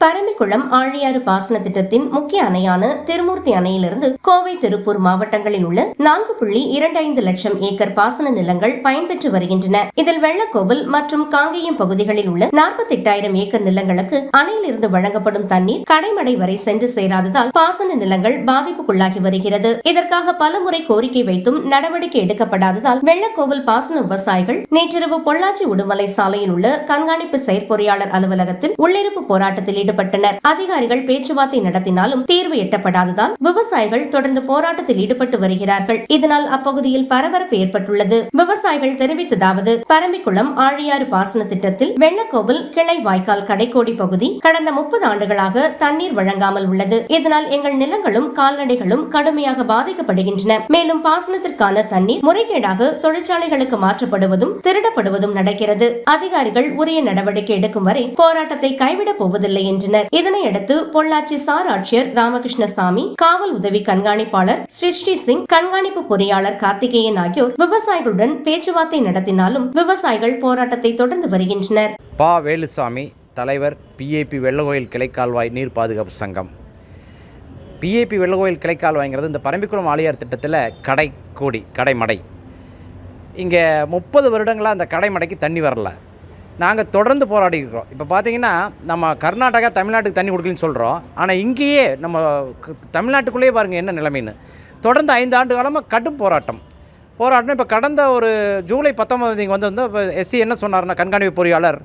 பரம்பிக்குளம் ஆழியாறு பாசன திட்டத்தின் முக்கிய அணையான திருமூர்த்தி அணையிலிருந்து கோவை திருப்பூர் மாவட்டங்களில் உள்ள நான்கு புள்ளி இரண்டு ஐந்து லட்சம் ஏக்கர் பாசன நிலங்கள் பயன்பெற்று வருகின்றன. இதில் வெள்ளக்கோவில் மற்றும் காங்கேயம் பகுதிகளில் உள்ள நாற்பத்தெட்டாயிரம் ஏக்கர் நிலங்களுக்கு அணையிலிருந்து வழங்கப்படும் தண்ணீர் கடைமடை வரை சென்று சேராததால் பாசன நிலங்கள் பாதிப்புக்குள்ளாகி வருகிறது. இதற்காக பலமுறை கோரிக்கை வைத்தும் நடவடிக்கை எடுக்கப்படாததால் வெள்ளக்கோவில் பாசன விவசாயிகள் நேற்றிரவு பொள்ளாச்சி உடுமலை சாலையில் உள்ள கண்காணிப்பு செயற்பொறியாளர் அலுவலகத்தில் உள்ளிருப்பு போராட்டத்தில் ஈடுபட்டனர். அதிகாரிகள் பேச்சுவார்த்தை நடத்தினாலும் தீர்வு எட்டப்படாததால் விவசாயிகள் தொடர்ந்து போராட்டத்தில் ஈடுபட்டு வருகிறார்கள். இதனால் அப்பகுதியில் பரபரப்பு ஏற்பட்டுள்ளது. விவசாயிகள் தெரிவித்ததாவது பரம்பிக்குளம் ஆழியாறு பாசன திட்டத்தில் வெள்ளக்கோவில் கிளை வாய்க்கால் கடைக்கோடி பகுதி கடந்த முப்பது ஆண்டுகளாக தண்ணீர் வழங்காமல் உள்ளது. இதனால் எங்கள் நிலங்களும் கால்நடைகளும் கடுமையாக பாதிக்கப்படுகின்றன. மேலும் பாசனத்திற்கான தண்ணீர் முறைகேடாக தொழிற்சாலைகளுக்கு மாற்றப்படுவதும் திருடப்படுவதும் நடக்கிறது. அதிகாரிகள் உரிய நடவடிக்கை எடுக்கும் வரை போராட்டத்தை கைவிடப் போவதில்லை என்று வருகின்றனர் இதனையடுத்து பொள்ளாச்சி சார் ஆட்சியர் ராமகிருஷ்ணசாமி காவல் உதவி கண்காணிப்பாளர் சிருஷ்டி சிங் கண்காணிப்பு பொறியாளர் கார்த்திகேயன் ஆகியோர் விவசாயிகளுடன் பேச்சுவார்த்தை நடத்தினாலும் விவசாயிகள் போராட்டத்தை தொடர்ந்து வருகின்றனர். பா. வேலுசாமி தலைவர் பிஏபி வெள்ளகோயில் கிளைக்கால்வாய் நீர் பாதுகாப்பு சங்கம். பிஏபி வெள்ளகோயில் கிளைக்கால்வாய்ங்கிறது இந்த பரம்பிக்குளம் ஆலியார் திட்டத்தில் கடைக்கோடி கடைமடை. இங்கே முப்பது வருடங்களாக அந்த கடைமடைக்கு தண்ணி வரல. நாங்கள் தொடர்ந்து போராடி இருக்கிறோம். இப்போ பார்த்தீங்கன்னா நம்ம கர்நாடகா தமிழ்நாட்டுக்கு தண்ணி கொடுக்கலன்னு சொல்கிறோம் ஆனால் இங்கேயே நம்ம தமிழ்நாட்டுக்குள்ளேயே பாருங்கள் என்ன நிலைமைன்னு. தொடர்ந்து ஐந்து ஆண்டு காலமாக கடும் போராட்டம். போராட்டம். இப்போ கடந்த ஒரு ஜூலை பத்தொன்பதாம் தேதி வந்து வந்து இப்போ எஸ்சி என்ன சொன்னார்னா கண்காணிப்பு பொறியாளர்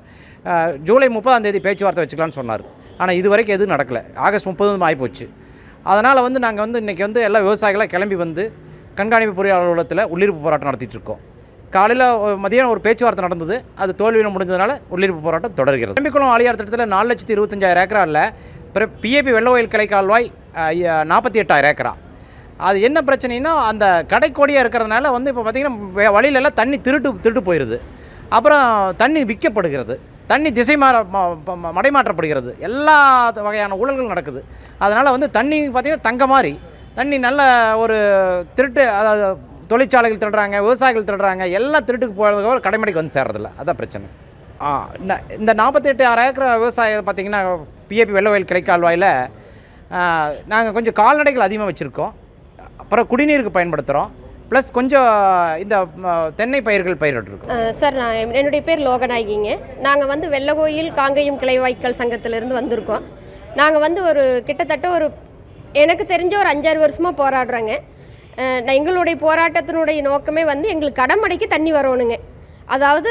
ஜூலை முப்பதாம் தேதி பேச்சுவார்த்தை வச்சுக்கலாம்னு சொன்னார். ஆனால் இது வரைக்கும் எதுவும் நடக்கலை. ஆகஸ்ட் முப்பது ஆகிப்போச்சு அதனால் வந்து நாங்கள் வந்து இன்றைக்கி வந்து எல்லா விவசாயிகளாக கிளம்பி வந்து கண்காணிப்பு பொறியாளர் உலகத்தில் உள்ளிருப்பு போராட்டம் நடத்திட்டு இருக்கோம். காலையில் மதியம் ஒரு பேச்சுவார்த்தை நடந்தது. அது தோல்வியில் முடிஞ்சதுனால உள்ளிருப்பு போராட்டம் தொடர்கிறது. பெரும்பிக்குளம் ஆலியார் திட்டத்தில் நாலு லட்சத்தி இருபத்தஞ்சாயிரம் ஏக்கராவில் பிஏபி வெள்ளவயல் கிளை கால்வாய் நாற்பத்தி எட்டாயிரம் ஏக்கரா. அது என்ன பிரச்சனைனா அந்த கடைக்கோடியாக இருக்கிறதுனால வந்து இப்போ பார்த்திங்கன்னா வழியிலெல்லாம் தண்ணி திருட்டு திருட்டு போயிடுது அப்புறம் தண்ணி விற்கப்படுகிறது தண்ணி திசை மாற ம- ம- மடைமாற்றப்படுகிறது. எல்லா வகையான ஊழல்களும் நடக்குது. அதனால் வந்து தண்ணி பார்த்திங்கன்னா தங்க மாதிரி தண்ணி நல்ல ஒரு திருட்டு அதாவது தொழிற்சாலைகள் திருடுறாங்க விவசாயிகள் திருடுறாங்க எல்லாம் திருட்டுக்கு போகிறதுக்கு கடைமடைக்கு வந்து சேர்றதில்ல அதான் பிரச்சனை. இந்த- நாற்பத்தெட்டு ஆறு ஏக்கர் விவசாயம் பார்த்திங்கன்னா பிஏபி வெள்ளவயல் கிடைக்கால்வாயில் நாங்கள் கொஞ்சம் கால்நடைகள் அதிகமாக வச்சுருக்கோம். அப்புறம் குடிநீருக்கு பயன்படுத்துகிறோம் ப்ளஸ் கொஞ்சம் இந்த தென்னை பயிர்கள் பயிரிட்டுருக்கோம் சார் நான் என்னுடைய பேர் லோகநாயகிங்க. நாங்கள் வந்து வெள்ளகோயில் காங்கேயம் கிளைவாய்க்கால் சங்கத்திலேருந்து வந்திருக்கோம். நாங்கள் வந்து ஒரு கிட்டத்தட்ட ஒரு எனக்கு தெரிஞ்ச ஒரு அஞ்சாறு வருஷமாக போராடுறோங்க. எங்களுடைய போராட்டத்தினுடைய நோக்கமே வந்து எங்களுக்கு கடமடைக்கு தண்ணி வரணுங்க. அதாவது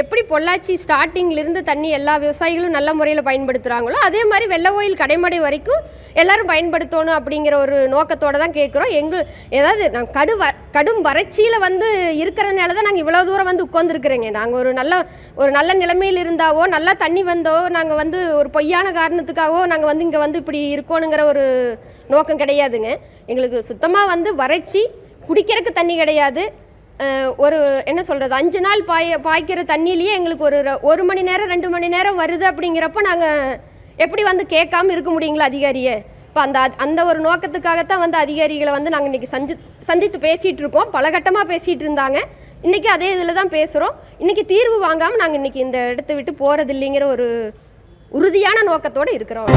எப்படி பொள்ளாச்சி ஸ்டார்டிங்லேருந்து தண்ணி எல்லா விவசாயிகளும் நல்ல முறையில் பயன்படுத்துகிறாங்களோ அதே மாதிரி வெள்ளகோயில் கடைமடை வரைக்கும் எல்லோரும் பயன்படுத்தணும் அப்படிங்கிற ஒரு நோக்கத்தோடு தான் கேட்குறோம். எங்கள் ஏதாவது நாங்கள் கடு வ கடும் வறட்சியில் வந்து இருக்கிறதுனால தான் நாங்கள் இவ்வளோ தூரம் வந்து உட்காந்துருக்குறேங்க நாங்கள் ஒரு நல்ல ஒரு நல்ல நிலைமையில் இருந்தாவோ நல்லா தண்ணி வந்தோ நாங்கள் வந்து ஒரு பொய்யான காரணத்துக்காகவோ நாங்கள் வந்து இங்கே வந்து இப்படி இருக்கோணுங்கிற ஒரு நோக்கம் கிடையாதுங்க. எங்களுக்கு சுத்தமாக வந்து வறட்சி குடிக்கிறதுக்கு தண்ணி கிடையாது. ஒரு என்ன சொல்கிறது அஞ்சு நாள் பாய பாய்க்கிற தண்ணியிலேயே எங்களுக்கு ஒரு ஒரு மணி நேரம் ரெண்டு மணி நேரம் வருது அப்படிங்கிறப்ப நாங்கள் எப்படி வந்து கேட்காம இருக்க முடியுங்களா அதிகாரியை? இப்போ அந்த அந்த ஒரு நோக்கத்துக்காகத்தான் வந்து அதிகாரிகளை வந்து நாங்கள் இன்றைக்கி சந்தி சந்தித்து பேசிகிட்டு இருக்கோம். பலகட்டமாக பேசிகிட்டு இருந்தாங்க. இன்றைக்கி அதே இதில் தான் பேசுகிறோம் இன்றைக்கி தீர்வு வாங்காமல் நாங்கள் இன்றைக்கி இந்த இடத்த விட்டு போகிறது இல்லைங்கிற ஒரு உறுதியான நோக்கத்தோடு இருக்கிறோம்.